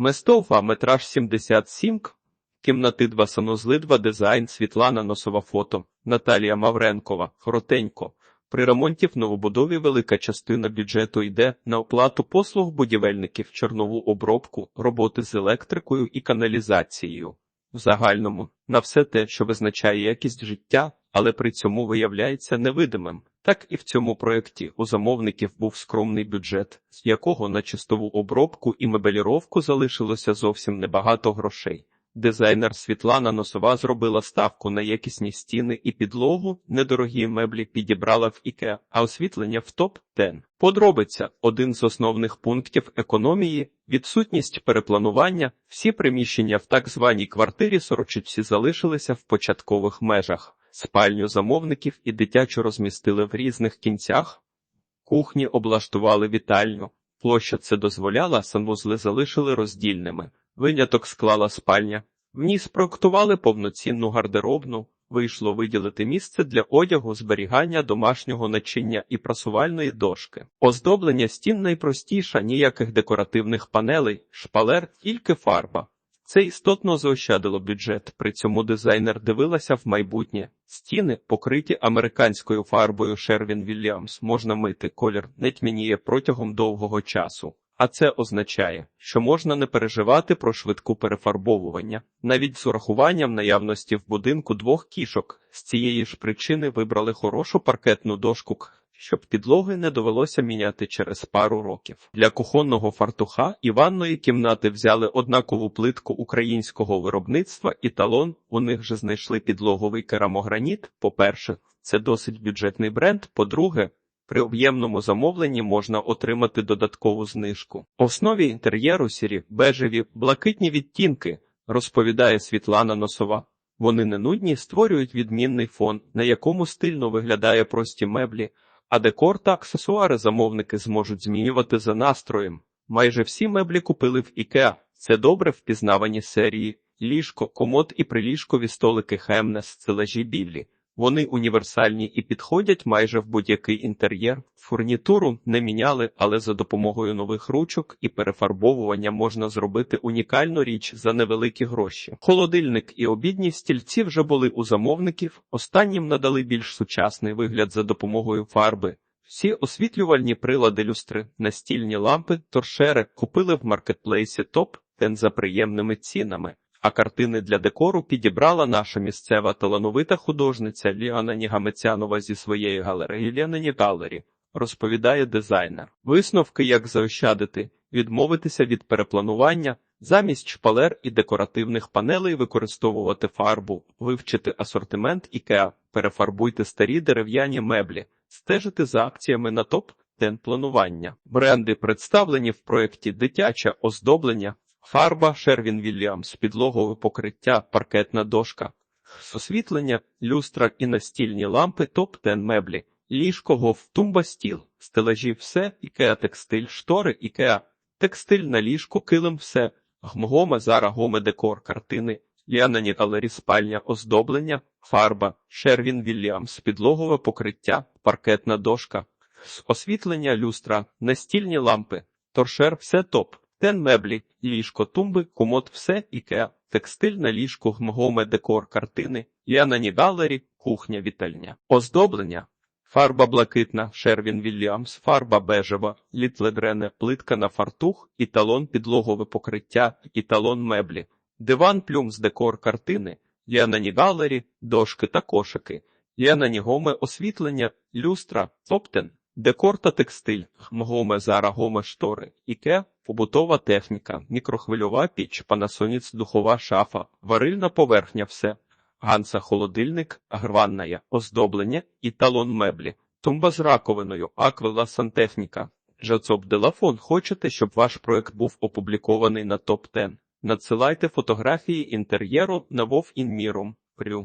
Местова, метраж 77, кімнати 2 санузли 2 дизайн, Світлана Носова фото, Наталія Мавренкова, Коротенько. При ремонті в новобудові велика частина бюджету йде на оплату послуг будівельників, чорнову обробку, роботи з електрикою і каналізацією. В загальному на все те, що визначає якість життя, але при цьому виявляється невидимим. Так і в цьому проєкті у замовників був скромний бюджет, з якого на чистову обробку і мебеліровку залишилося зовсім небагато грошей. Дизайнер Світлана Носова зробила ставку на якісні стіни і підлогу, недорогі меблі підібрала в IKEA, а освітлення в топ-10. Подробиця – один з основних пунктів економії, відсутність перепланування, всі приміщення в так званій квартирі Сорочиці залишилися в початкових межах. Спальню замовників і дитячу розмістили в різних кінцях, кухні облаштували вітальню. Площа це дозволяла, санвузли залишили роздільними. Виняток склала спальня. В ній спроектували повноцінну гардеробну. Вийшло виділити місце для одягу, зберігання домашнього начиння і прасувальної дошки. Оздоблення стін найпростіше, ніяких декоративних панелей, шпалер, тільки фарба. Це істотно заощадило бюджет, при цьому дизайнер дивилася в майбутнє. Стіни, покриті американською фарбою Sherwin Williams, можна мити, колір не тьмяніє протягом довгого часу. А це означає, що можна не переживати про швидку перефарбовування, навіть з урахуванням наявності в будинку двох кішок. З цієї ж причини вибрали хорошу паркетну дошку, щоб підлоги не довелося міняти через пару років. Для кухонного фартуха і ванної кімнати взяли однакову плитку українського виробництва і талон. У них же знайшли підлоговий керамограніт. По-перше, це досить бюджетний бренд. По-друге, при об'ємному замовленні можна отримати додаткову знижку. В основі інтер'єру сірі, бежеві, блакитні відтінки, розповідає Світлана Носова. Вони не нудні, створюють відмінний фон, на якому стильно виглядає прості меблі, а декор та аксесуари замовники зможуть змінювати за настроєм. Майже всі меблі купили в Ікеа. Це добре впізнавані серії, ліжко, комод і приліжкові столики Хемнес, стелажі білі. Вони універсальні і підходять майже в будь-який інтер'єр. Фурнітуру не міняли, але за допомогою нових ручок і перефарбовування можна зробити унікальну річ за невеликі гроші. Холодильник і обідні стільці вже були у замовників. Останнім надали більш сучасний вигляд за допомогою фарби. Всі освітлювальні прилади люстри, настільні лампи, торшери купили в маркетплейсі топ тен за приємними цінами. А картини для декору підібрала наша місцева талановита художниця Ліана Нігамецянова зі своєї галереї Ліанані Галері, розповідає дизайнер. Висновки, як заощадити, відмовитися від перепланування, замість шпалер і декоративних панелей використовувати фарбу, вивчити асортимент IKEA, перефарбуйте старі дерев'яні меблі, стежити за акціями на топ. Ден планування. Бренди представлені в проєкті дитяче оздоблення, Фарба Шервін Вільямс, підлогове покриття, паркетна дошка, освітлення, люстра і настільні лампи, топ-10 меблі, ліжко гов, тумба стіл, стелажі все, ікеа текстиль, штори, ікеа, текстиль на ліжку, килим все, гмгоме, зара, гоме, декор, картини, Ліанані галері, спальня, оздоблення, фарба, Шервін Вільямс, підлогове покриття, паркетна дошка, освітлення, люстра, настільні лампи, торшер, все топ. Тен меблі, ліжко, тумби, комод, все, ікеа, текстиль на ліжку, гмгоме, декор, картини, Янані галері, кухня, вітальня, оздоблення, фарба блакитна, Шервін Вільямс, фарба бежева, літледрене, плитка на фартух, італон підлогове покриття, італон меблі, диван плюмс, декор, картини, Янані галері, дошки та кошики, Янані гоме, освітлення, люстра, топтен. Декор та текстиль, гмгоме, зара, гоме, штори, іке, побутова техніка, мікрохвильова піч, панасоніц, духова шафа, варильна поверхня, все, ганса, холодильник, грванная, оздоблення і талон меблі, тумба з раковиною, аквела сантехніка. Жацоп Делафон, хочете, щоб ваш проект був опублікований на топ 10 Надсилайте фотографії інтер'єру на Вов Інміром. Прю.